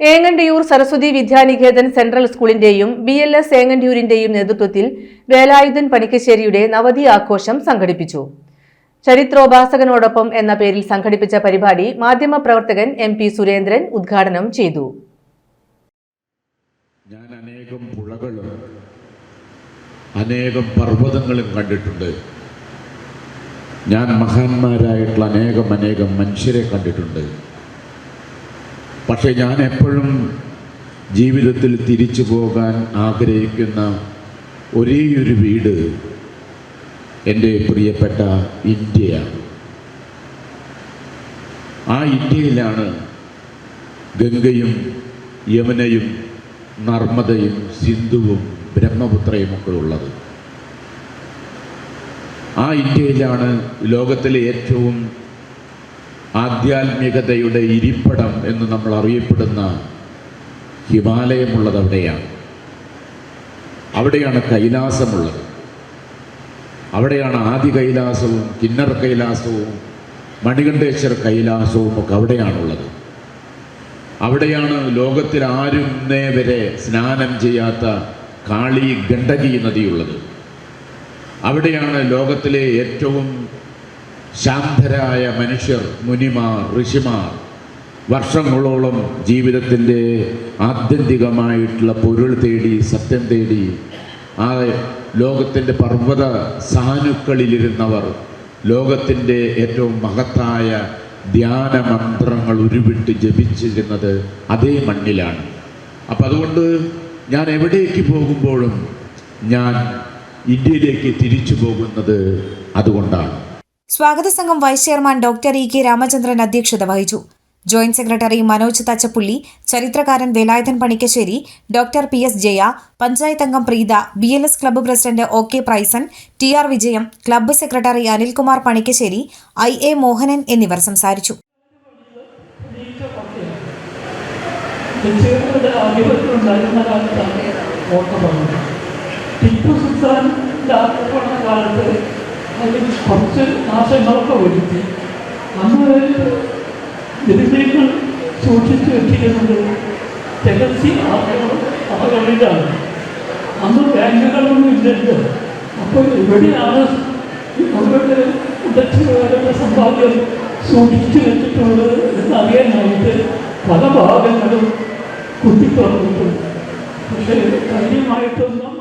Engandiyur Saraswathi Vidya Niketan central സ്കൂളിന്റെയും B L S ഏങ്ങണ്ടിയൂരിന്റെയും നേതൃത്വത്തിൽ വേലായുധൻ പണിക്കശ്ശേരിയുടെ നവതി ആഘോഷം സംഘടിപ്പിച്ചു. ചരിത്രോപാസകനോടൊപ്പം എന്ന പേരിൽ സംഘടിപ്പിച്ച പരിപാടി മാധ്യമപ്രവർത്തകൻ എം പി സുരേന്ദ്രൻ ഉദ്ഘാടനം ചെയ്തു. ഞാൻ അനേകം പുഴകളും അനേകം പർവതങ്ങളും കണ്ടിട്ടുണ്ട്. ഞാൻ മഹാന്മാരായിട്ടുള്ള അനേകം അനേകം മനുഷ്യരെ കണ്ടിട്ടുണ്ട്. പക്ഷെ ഞാൻ എപ്പോഴും ജീവിതത്തിൽ തിരിച്ചു പോകാൻ ആഗ്രഹിക്കുന്ന ഒരേയൊരു വീട് എന്റെ പ്രിയപ്പെട്ട ഇന്ത്യയാണ്. ആ ഇന്ത്യയിലാണ് ഗംഗയും യമുനയും നർമ്മദയും സിന്ധുവും ബ്രഹ്മപുത്രയും ഒക്കെ ഉള്ളത്. ആ ഇന്ത്യയിലാണ് ലോകത്തിലെ ഏറ്റവും ആധ്യാത്മികതയുടെ ഇരിപ്പിടം എന്ന് നമ്മൾ അറിയപ്പെടുന്ന ഹിമാലയമുള്ളത് അവിടെയാണ്. അവിടെയാണ് കൈലാസമുള്ളത്. അവിടെയാണ് ആദി കൈലാസവും കിന്നർ കൈലാസവും മണികണ്ഠേശ്വര കൈലാസവും ഒക്കെ അവിടെയാണുള്ളത്. അവിടെയാണ് ലോകത്തിൽ ആരും ഇന്നേ വരെ സ്നാനം ചെയ്യാത്ത കാളി ഗണ്ഡകി നദിയുള്ളത്. അവിടെയാണ് ലോകത്തിലെ ഏറ്റവും ശാന്തരായ മനുഷ്യർ മുനിമാർ ഋഷിമാർ വർഷങ്ങളോളം ജീവിതത്തിന്റെ ആത്യന്തികമായിട്ടുള്ള പൊരുൾ തേടി സത്യം തേടി ആ ലോകത്തിന്റെ പർവത സാനുക്കളിലിരുന്നവർ ലോകത്തിന്റെ ഏറ്റവും മഹത്തായ ധ്യാന മന്ത്രങ്ങൾ ഉരുവിട്ട് ജപിച്ചിരുന്നത് അതേ മണ്ണിലാണ്. അപ്പം അതുകൊണ്ട് ഞാൻ എവിടേക്ക് പോകുമ്പോഴും ഞാൻ ഇന്ത്യയിലേക്ക് തിരിച്ചു പോകുന്നത് അതുകൊണ്ടാണ്. സ്വാഗത സംഘം vice chairman doctor E K Ramachandran അധ്യക്ഷത വഹിച്ചു. ജോയിന്റ് സെക്രട്ടറി മനോജ് തച്ചപ്പുള്ളി ചരിത്രകാരൻ Velayudhan Panickassery doctor P S Jaya panchayat അംഗം Preetha B L S club president O K Praison T R Vijayam club secretary Anilkumar Panickassery I A Mohanan എന്നിവർ സംസാരിച്ചു. ടിപ്പു ആക്രമണ കാലത്ത് അതിൽ കുറച്ച് നാശങ്ങളൊക്കെ വരുത്തി. നമ്മൾ വിരുദ്ധങ്ങൾ സൂക്ഷിച്ചു വെച്ചിരുന്നത് ആക്രമണം അവകളിലാണ് അന്ന് ബാങ്കുകളൊന്നും ഇല്ലല്ലോ. അപ്പോൾ എവിടെയാണ് അവരുടെ ഉടച്ചുകാരുടെ സമ്പാദ്യം സൂക്ഷിച്ചു വെച്ചിട്ടുള്ളത് എന്നറിയാനായിട്ട് പല ഭാഗങ്ങളും കുത്തിത്തുറന്നിട്ടുണ്ട് പക്ഷേ കാര്യമായിട്ടൊന്നും